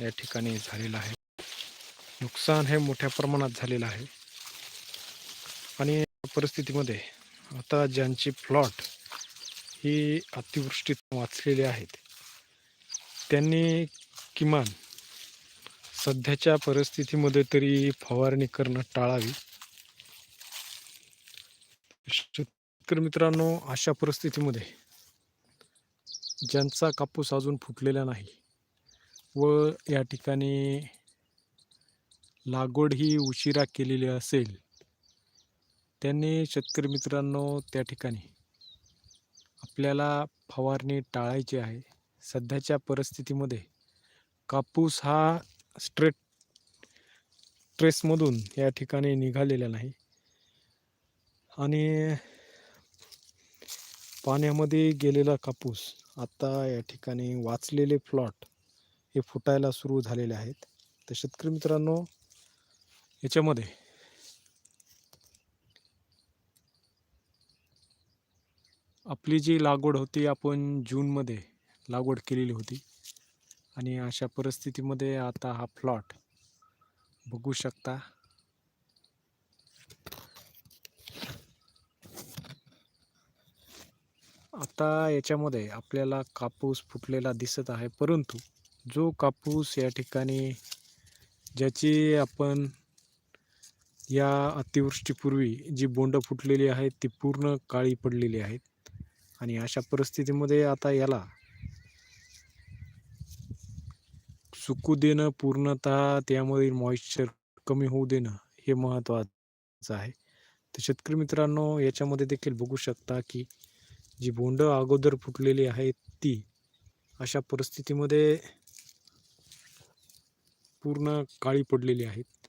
या ठिकाणी झालेलं आहे. नुकसान हे मोठ्या प्रमाणात झालेलं आहे. आणि या परिस्थितीमध्ये आता ज्यांची प्लॉट ही अतिवृष्टीत वाचलेली आहेत त्यांनी किमान सध्याच्या परिस्थितीमध्ये तरी फवारणी करणं टाळावी. शेतकरी मित्रांनो अशा परिस्थितीमध्ये ज्यांचा कापूस अजून फुटलेला नाही व या ठिकाणी लागवड ही उशिरा केलेली असेल. त्यांनी शेतकरी मित्रांनो त्या ठिकाणी आपल्याला फवारणी टाळायची आहे. सध्याच्या परिस्थितीमध्ये कापूस हा स्ट्रेट ट्रेसमधून या ठिकाणी निघालेला नाही. आणि पाण्यामध्ये गेलेला कापूस आता या ठिकाणी वाचलेले प्लॉट हे फुटायला सुरू झालेले आहेत. तर शेतकरी मित्रांनो याच्यामध्ये आपली जी लागवड होती आपण जूनमध्ये लागवड केलेली होती. आणि अशा परिस्थितीमध्ये आता हा प्लॉट बघू शकता. आता याच्यामध्ये आपल्याला कापूस फुटलेला दिसत आहे परंतु जो कापूस या ठिकाणी ज्याची आपण या अतिवृष्टीपूर्वी जी बोंड फुटलेली आहेत ती पूर्ण काळी पडलेली आहेत. आणि अशा परिस्थितीमध्ये आता याला सुकू देणं पूर्णतः त्यामधील मॉइश्चर कमी होऊ देणं हे महत्त्वाचं आहे. तर शेतकरी मित्रांनो याच्यामध्ये देखील बघू शकता की जी बोंड अगोदर फुटलेली आहेत ती अशा परिस्थितीमध्ये पूर्ण काळी पडलेली आहेत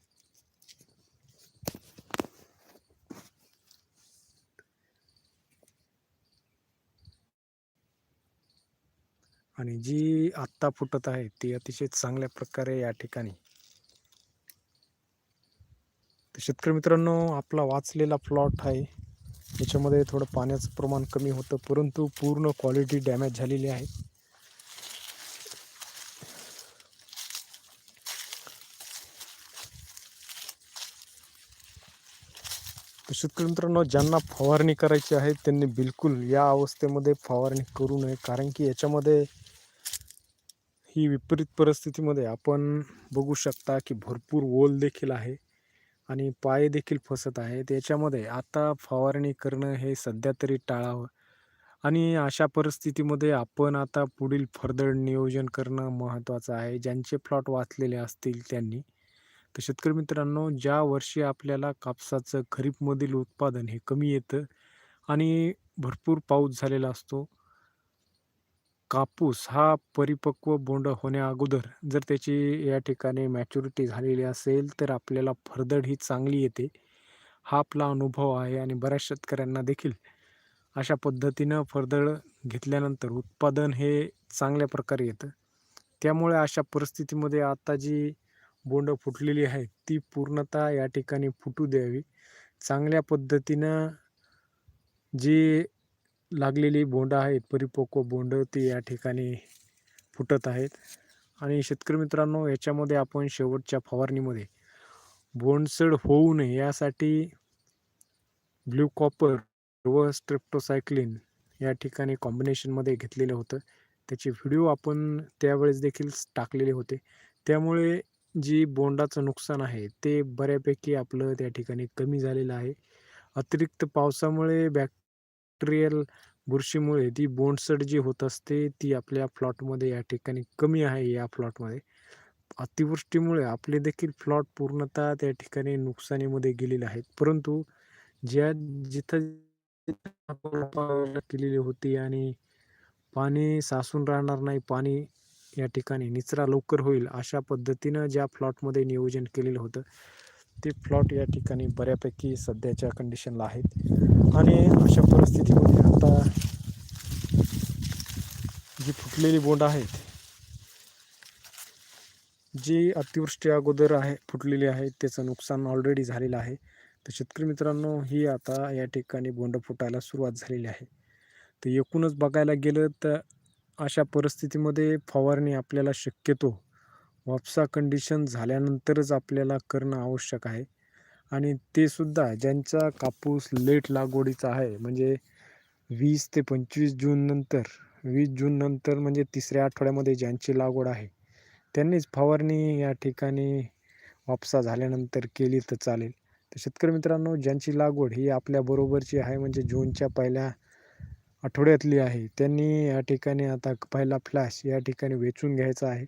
आणि जी आत्ता फुटत आहे ती अतिशय चांगल्या प्रकारे या ठिकाणी. तर शेतकरी मित्रांनो आपला वाचलेला प्लॉट आहे. याच्यामध्ये थोडं पाण्याचं प्रमाण कमी होतं परंतु पूर्ण क्वालिटी डॅमेज झालेली आहे. शेतकरी मित्रांनो ज्यांना फवारणी करायची आहे त्यांनी बिलकुल या अवस्थेमध्ये फवारणी करू नये. कारण की याच्यामध्ये ही विपरीत परिस्थितीमध्ये आपण बघू शकता की भरपूर ओल देखील आहे आणि पाय देखील फसत आहेत. याच्यामध्ये आता फवारणी करणं हे सध्या तरी टाळावं. आणि अशा परिस्थितीमध्ये आपण आता पुढील फर्दर नियोजन करणं महत्त्वाचं आहे. ज्यांचे प्लॉट वाचलेले असतील त्यांनी तर शेतकरी मित्रांनो ज्या वर्षी आपल्याला कापसाचं खरीपमधील उत्पादन हे कमी येतं आणि भरपूर पाऊस झालेला असतो कापूस हा परिपक्व बोंड होण्या अगोदर जर त्याची या ठिकाणी मॅच्युरिटी झालेली असेल तर आपल्याला फरदड ही चांगली येते. हा आपला अनुभव आहे आणि बऱ्याच शेतकऱ्यांना देखील. अशा पद्धतीनं फरदड घेतल्यानंतर उत्पादन हे चांगल्या प्रकारे येतं. त्यामुळे अशा परिस्थितीमध्ये आता जी बोंड फुटलेली आहे ती पूर्णतः या ठिकाणी फुटू द्यावी. चांगल्या पद्धतीनं जी लागलेली बोंड आहेत परिपक्व बोंड ती या ठिकाणी फुटत आहेत. आणि शेतकरी मित्रांनो याच्यामध्ये आपण शेवटच्या फवारणीमध्ये बोंडसड होऊ नये यासाठी ब्ल्यू कॉपर व स्ट्रेप्टोसायक्लिन या ठिकाणी कॉम्बिनेशनमध्ये घेतलेलं होतं. त्याचे व्हिडिओ आपण त्यावेळेस देखील टाकलेले होते. त्यामुळे जी बोंडाचं नुकसान आहे ते बऱ्यापैकी आपलं त्या ठिकाणी कमी झालेलं आहे. अतिरिक्त पावसामुळे बॅक्टेरियल बुरशीमुळे ती बोंडसड जी होत असते ती आपल्या प्लॉटमध्ये या ठिकाणी कमी आहे या प्लॉटमध्ये. अतिवृष्टीमुळे आपले देखील प्लॉट पूर्णतः त्या ठिकाणी नुकसानीमध्ये गेलेले आहेत. परंतु ज्या जिथं केलेली होती आणि पाणी साचून राहणार नाही पाणी या ठिकाणी निचरा लवकर होईल अशा पद्धतीनं ज्या प्लॉटमध्ये नियोजन केलेलं होतं ते प्लॉट या ठिकाणी बऱ्यापैकी सध्याच्या कंडिशनला आहेत. आणि अशा परिस्थितीमध्ये आता जी फुटलेली बोंड आहेत जी अतिवृष्टी अगोदर आहे फुटलेली आहे त्याचं नुकसान ऑलरेडी झालेलं आहे. तर शेतकरी मित्रांनो ही आता या ठिकाणी बोंड फुटायला सुरुवात झालेली आहे. तर एकूणच बघायला गेलं तर अशा परिस्थितीमध्ये फवारणी आपल्याला शक्यतो वापसा कंडिशन झाल्यानंतरच आपल्याला करणं आवश्यक आहे. आणि ते सुद्धा ज्यांचा कापूस लेट लागवडीचा आहे म्हणजे वीस ते पंचवीस जून नंतर वीस जून नंतर म्हणजे तिसऱ्या आठवड्यामध्ये ज्यांची लागवड आहे त्यांनीच फवारणी या ठिकाणी वापसा झाल्यानंतर केली तर चालेल. तर शेतकरी मित्रांनो ज्यांची लागवड ही आपल्याबरोबरची आहे म्हणजे जूनच्या पहिल्या आठवड्यातली आहे. त्यांनी या ठिकाणी आता पहिला फ्लॅश या ठिकाणी वेचून घ्यायचा आहे.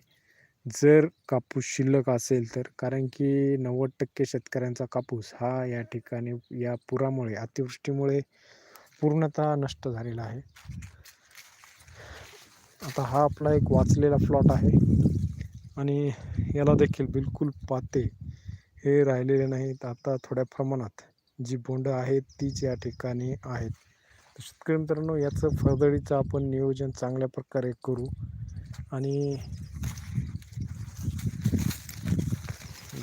जर कापूस शिल्लक असेल तर कारण की नव्वद टक्के शेतकऱ्यांचा कापूस हा या ठिकाणी या पुरामुळे अतिवृष्टीमुळे पूर्णतः नष्ट झालेला आहे. आता हा आपला एक वाचलेला प्लॉट आहे. आणि याला देखील बिलकुल पाते हे राहिलेले नाहीत. आता थोड्या प्रमाणात जी बोंडं आहेत तीच या ठिकाणी आहेत. तर शेतकरी मित्रांनो याचं फळदळीचं आपण नियोजन चांगल्या प्रकारे करू. आणि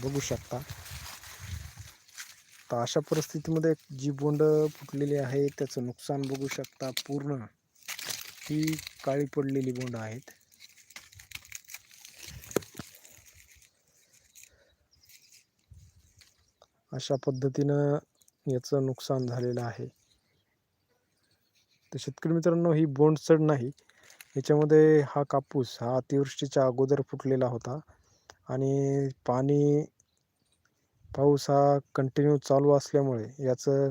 बघू शकता. तर अशा परिस्थितीमध्ये जी बोंड फुटलेली आहे त्याचं नुकसान बघू शकता. पूर्ण ही काळी पडलेली बोंड आहेत. अशा पद्धतीनं याचं नुकसान झालेलं आहे. तर शेतकरी मित्रांनो ही बोंडसड नाही. याच्यामध्ये हा कापूस हा अतिवृष्टीच्या अगोदर फुटलेला होता आणि पाणी पाऊस हा कंटिन्यू चालू असल्यामुळे याचं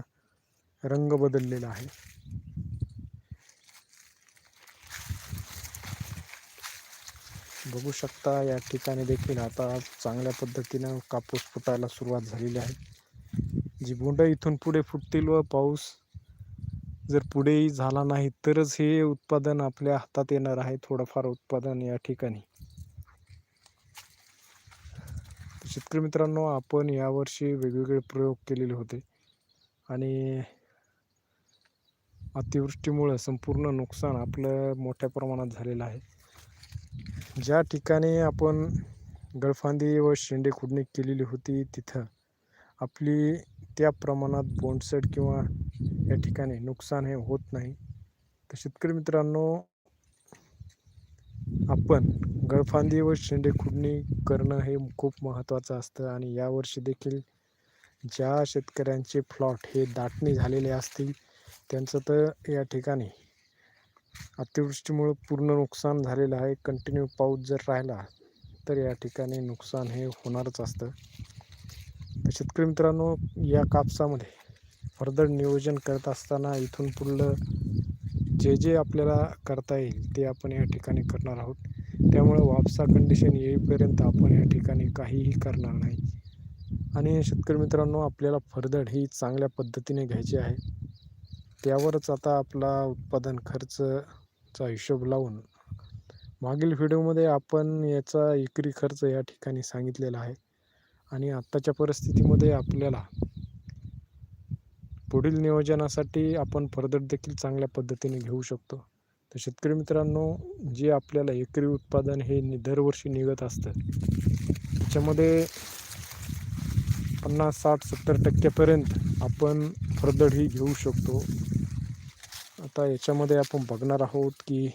रंग बदललेला आहे. बघू शकता या ठिकाणी देखील आता चांगल्या पद्धतीनं कापूस फुटायला सुरुवात झालेली आहे. जी बोंड इथून पुढे फुटतील व पाऊस जर पुढेही झाला नाही तरच हे उत्पादन आपल्या हातात येणार आहे थोडंफार उत्पादन या ठिकाणी. शेतकरी मित्रांनो आपण यावर्षी वेगवेगळे प्रयोग केलेले होते. आणि अतिवृष्टीमुळं संपूर्ण नुकसान आपलं मोठ्या प्रमाणात झालेलं आहे. ज्या ठिकाणी आपण गळफांदी व शेंडे खुडणी केलेली होती तिथं आपली त्या प्रमाणात बोंडसड किंवा या ठिकाणी नुकसान हे होत नाही. तर शेतकरी मित्रांनो आपण गळफांदी व शेंडे खुडणी करणं हे खूप महत्त्वाचं असतं आणि यावर्षी देखील ज्या शेतकऱ्यांचे प्लॉट हे दाटणी झालेले असतील त्यांचं तर या ठिकाणी अतिवृष्टीमुळं पूर्ण नुकसान झालेलं आहे. कंटिन्यू पाऊस जर राहिला तर या ठिकाणी नुकसान हे होणारच असतं. तर शेतकरी मित्रांनो या कापसामध्ये फर्दर नियोजन करत असताना इथून पुढलं जे जे आपल्याला करता येईल ते आपण या ठिकाणी करणार आहोत. त्यामुळं वापसा कंडिशन येईपर्यंत आपण या ठिकाणी काहीही करणार नाही. आणि शेतकरी मित्रांनो आपल्याला फरदड ही चांगल्या पद्धतीने घ्यायची आहे. त्यावरच आता आपला उत्पादन खर्चचा हिशोब लावून मागील व्हिडिओमध्ये आपण याचा एकरी खर्च या ठिकाणी सांगितलेला आहे. आणि आत्ताच्या परिस्थितीमध्ये आपल्याला पुढील नियोजनासाठी आपण फरदड देखील चांगल्या पद्धतीने घेऊ शकतो. तर शेतकरी मित्रांनो जे आपल्याला एकरी उत्पादन हे दरवर्षी निघत असतं त्याच्यामध्ये पन्नास साठ सत्तर टक्क्यापर्यंत आपण फरदड ही घेऊ शकतो. आता याच्यामध्ये आपण बघणार आहोत की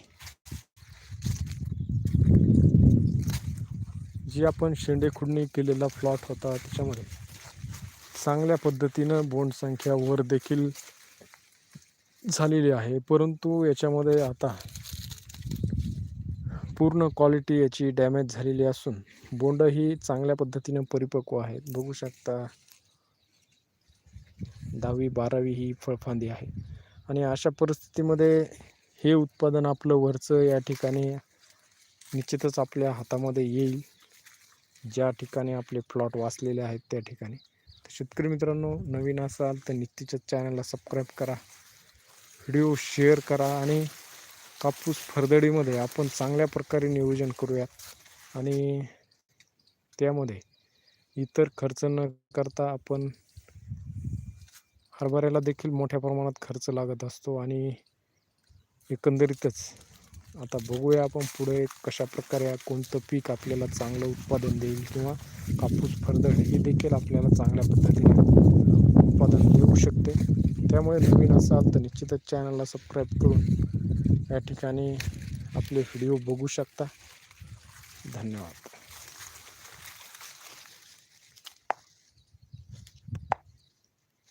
जी आपण शेंडे खुडणी केलेला प्लॉट होता त्याच्यामध्ये. चांगल्या पद्धतीनं बोंड संख्या वर देखील झालेली आहे. परंतु याच्यामध्ये आता पूर्ण क्वालिटी याची डॅमेज झालेली असून बोंड ही चांगल्या पद्धतीनं परिपक्व आहेत. बघू शकता दहावी बारावी ही फळफांदी आहे. आणि अशा परिस्थितीमध्ये हे उत्पादन आपलं वरचं या ठिकाणी निश्चितच आपल्या हातामध्ये येईल. ज्या ठिकाणी आपले प्लॉट वाचलेले आहेत त्या ठिकाणी. तर शेतकरी मित्रांनो नवीन असाल तर निश्चितच चॅनलला सबस्क्राईब करा व्हिडिओ शेअर करा आणि कापूस फरदडीमध्ये आपण चांगल्या प्रकारे नियोजन करूयात आणि त्यामध्ये इतर खर्च न करता आपण हरभऱ्याला देखील मोठ्या प्रमाणात खर्च लागत असतो आणि एकंदरीतच आता बघूया आपण पुढे कशा प्रकारे कोणतं पीक आपल्याला चांगलं उत्पादन देईल किंवा कापूस फरदड हे देखील आपल्याला चांगल्या पद्धतीने उत्पादन देऊ शकते. त्यामुळे नवीन असाल तर निश्चितच चॅनलला सबस्क्राईब करून या ठिकाणी आपले व्हिडिओ बघू शकता. धन्यवाद.